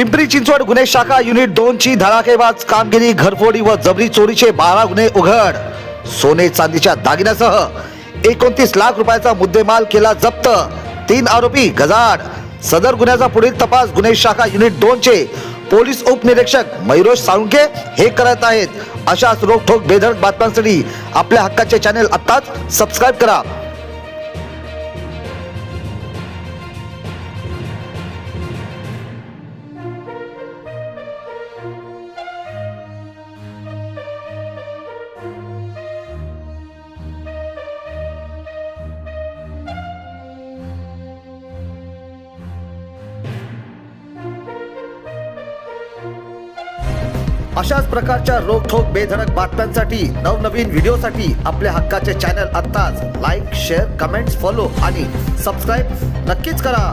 पिंपरी चिंचवड गुन्हे शाखा युनिट दोन ची धडाकेबाज कामगिरी घरफोडी व जबरी चोरीचे बारा गुन्हे उघड. सोने चांदीच्या दागिन्यासह एकोणतीस लाख रुपयाचा मुद्देमाल केला जप्त. तीन आरोपी गजाड सदर गुन्ह्याचा पुढील तपास गुन्हे शाखा युनिट दोन चे पोलीस उपनिरीक्षक मयुरेश साळुंके हे करत आहेत. अशाच रोखोक बेधडक बातम्यांसाठी आपल्या हक्काचे चॅनेल आत्ताच सबस्क्राईब करा. अशाच प्रकारच्या रोखोक बेधडक बातम्यांसाठी नवनवीन व्हिडिओसाठी आपल्या हक्काचे चॅनल आत्ताच लाईक शेअर कमेंट्स फॉलो आणि सबस्क्राईब नक्कीच करा.